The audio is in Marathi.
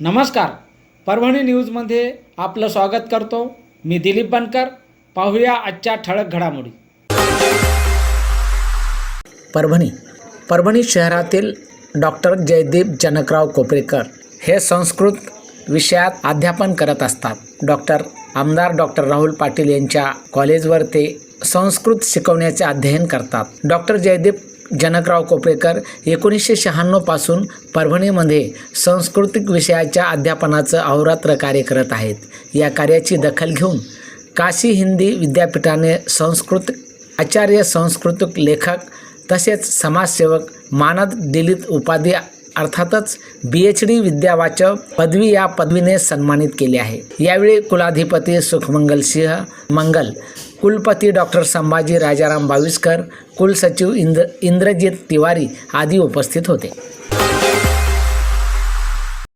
नमस्कार. परभणी न्यूजमध्ये आपलं स्वागत करतो. मी दिलीप बनकर. पाहूया आजच्या ठळक घडामोडी. परभणी परभणी शहरातील डॉक्टर जयदीप जनकराव कोपरेकर हे संस्कृत विषयात अध्यापन करत असतात. डॉक्टर आमदार डॉक्टर राहुल पाटील यांच्या कॉलेजवर ते संस्कृत शिकवण्याचे अध्ययन करतात. डॉक्टर जयदीप जनकराव कोपरेकर एकोणीसशे शहाण्णवपासून परभणीमध्ये सांस्कृतिक विषयाच्या अध्यापनाचं अहोरात्र कार्य करत आहेत. या कार्याची दखल घेऊन काशी हिंदी विद्यापीठाने संस्कृत आचार्य सांस्कृतिक लेखक तसेच समाजसेवक मानद दिलीत उपाधी अर्थातच बी एच डी विद्यावाचक पदवी या पदवीने सन्मानित केले आहे. यावेळी कुलाधिपती सुखमंगल सिंह मंगल कुलपती डॉक्टर संभाजी राजाराम बाविस्कर कुलसचिव इंद्र इंद्रजित तिवारी आदी उपस्थित होते.